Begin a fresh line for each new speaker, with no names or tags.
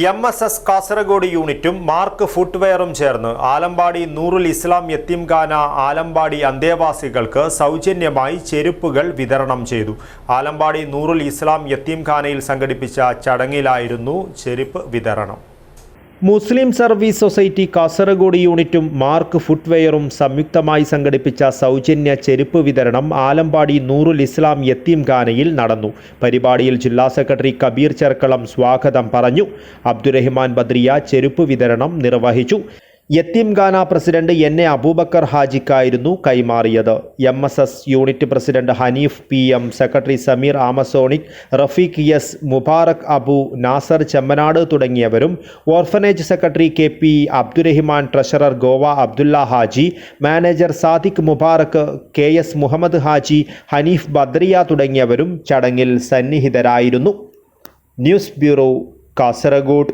M S S Kasaragod യൂണിറ്റും mark ഫുട്വെയറും ചേർന്ന് ആലമ്പാടി നൂറുൽ ഇസ്ലാം യത്തീംഖാന ആലമ്പാടി അന്തേവാസികൾക്ക് സൗജന്യമായി ചെരുപ്പുകൾ വിതരണം ചെയ്തു. ആലമ്പാടി നൂറുൽ ഇസ്ലാം യത്തീംഖാനയിൽ സംഘടിപ്പിച്ച ചടങ്ങിലായിരുന്നു ചെരുപ്പ് വിതരണം. മുസ്ലിം സർവീസ് സൊസൈറ്റി കാസർഗോഡ് യൂണിറ്റും മാർക്ക് ഫുട്വെയറും സംയുക്തമായി സംഘടിപ്പിച്ച സൗജന്യ ചെരുപ്പ് വിതരണം ആലമ്പാടി നൂറുൽ ഇസ്ലാം യത്തീംഖാനയിൽ നടന്നു. പരിപാടിയിൽ ജില്ലാ സെക്രട്ടറി കബീർ ചെർക്കളം സ്വാഗതം പറഞ്ഞു. അബ്ദുറഹ്മാൻ ബദ്രിയ ചെരുപ്പ് വിതരണം നിർവഹിച്ചു. യത്തീംഖാന പ്രസിഡന്റ് എൻ എ അബൂബക്കർ ഹാജിക്കായിരുന്നു കൈമാറിയത്. M S S unit president Haneef P M secretary Sameer ആമസോണിക് Rafeeq S Mubarak Abu Nasar Chemmanad തുടങ്ങിയവരും orphanage secretary K P Abdurahiman treasurer Goa Abdulla Haji manager Sadiq Mubarak K S Muhammad Haji Haneef Badriya തുടങ്ങിയവരും ചടങ്ങിൽ സന്നിഹിതരായിരുന്നു. News bureau Kasaragod.